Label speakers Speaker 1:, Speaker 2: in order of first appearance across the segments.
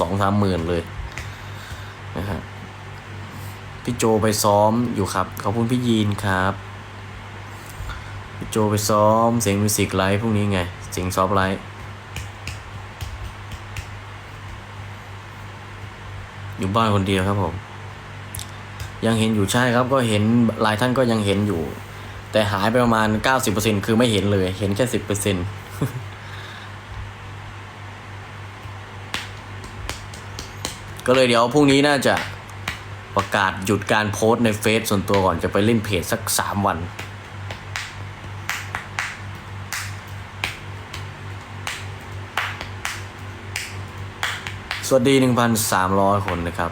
Speaker 1: สองสามหมื่นเลยนะฮะพี่โจไปซ้อมอยู่ครับ ขอบคุณพี่ยีนครับ พี่โจไปซ้อมเสียงมิวสิกไลฟ์พรุ่งนี้ไง เสียงซอฟไลฟ์อยู่บ้านคนเดียวครับผม ยังเห็นอยู่ใช่ครับ ก็เห็นหลายท่านก็ยังเห็นอยู่ แต่หายไปประมาณ 90%คือไม่เห็นเลย เห็นแค่ 10% ก็เลยเดี๋ยวพรุ่งนี้น่าจะประกาศหยุดการโพสต์ในเฟซส่วนตัวก่อนจะไปเล่นเพจสัก3วัน สวัสดี 1,300 คนนะครับ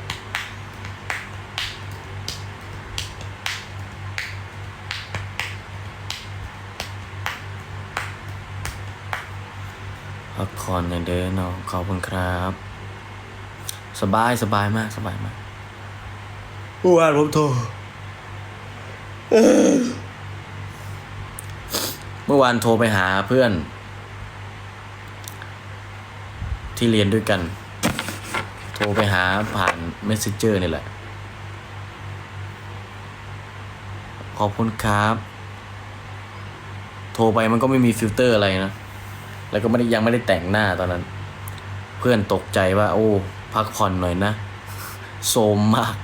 Speaker 1: พักผ่อนในอยเด้อน้องขอบคุณครับ สบายสบายมากสบายมากเมื่อวานผมโทรเมื่อวานโทรไปหาเพื่อน ที่เรียนด้วยกัน โทรไปหาผ่าน Messenger นี่แหละ ขอบคุณครับ โทรไปมันก็ไม่มีฟิลเตอร์อะไรนะ แล้วก็ไม่ได้ยังไม่ได้แต่งหน้าตอนนั้น เพื่อนตกใจว่า โอ้ พักผ่อนหน่อยนะโซมมาก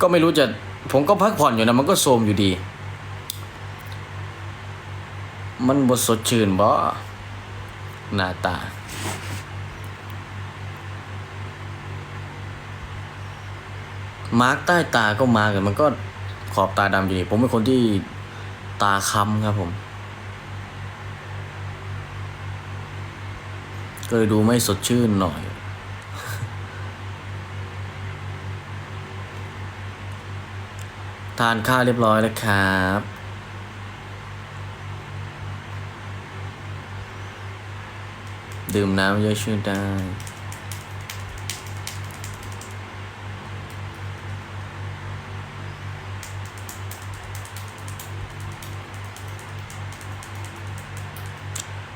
Speaker 1: ก็ไม่รู้จะ ผมก็พักผ่อนอยู่นะมันก็โซมอยู่ดี มันบทสดชื่นบ่หน้าตามาร์กใต้ตาก็มากันมันก็ขอบตาดำอยู่ดีผมเป็นคนที่ตาค้ำครับผมก็เลยดูไม่สดชื่นหน่อย ทานข้าวเรียบร้อยแล้วครับ ดื่มน้ำเยอะชื่นได้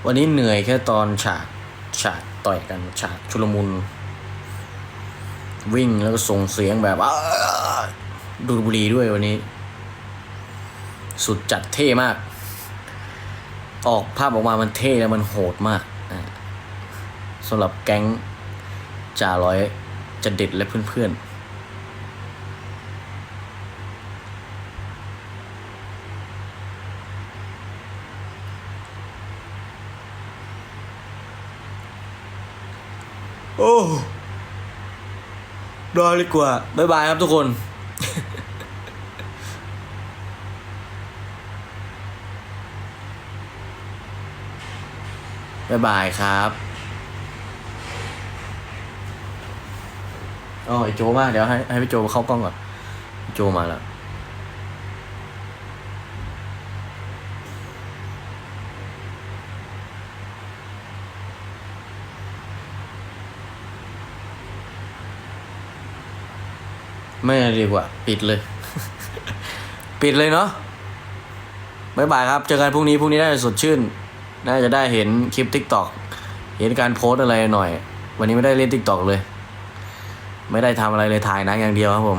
Speaker 1: วันนี้เหนื่อยแค่ตอนฉากฉากต่อยกันฉากชุลมุน วิ่งแล้วก็ส่งเสียงแบบ ดูดบุรีด้วยวันนี้ สุดจัดเท่มาก ออกภาพออกมามันเท่แล้วมันโหดมากสำหรับแก๊งจ่าร้อยจะเด็ดและเพื่อนๆโอ้รอดีกว่า บ๊ายบายครับทุกคน บ๊ายบายครับอ๋อไอโจมาเดี๋ยวให้ให้พี่โจเข้ากล้องก่อนโจมาแล้วไม่ดีกว่า ปิดเลย ปิดเลยเนาะบ๊ายบายครับ เจอกันพรุ่งนี้ พรุ่งนี้น่าจะสดชื่น น่าจะได้เห็นคลิปทิกตอกเห็นการโพสอะไรหน่อย วันนี้ไม่ได้เล่นทิกตอกเลย ไม่ได้ทำอะไรเลยถ่ายนังอย่างเดียวครับผม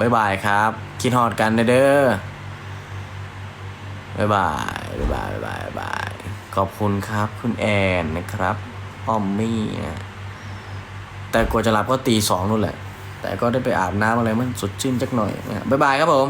Speaker 1: บ๊ายบายครับ คิดฮอดกันเด้อบ๊ายบายบ๊ายบายบ๊ายบายบ๊ายบายขอบคุณครับ คุณแอนนะครับป้อมมี่นะแต่กว่าจะหลับก็ตีสองนู่นแหละ แต่ก็ได้ไปอาบน้ำอะไรมันสดชื่นจักหน่อยนะบ๊ายบายครับผม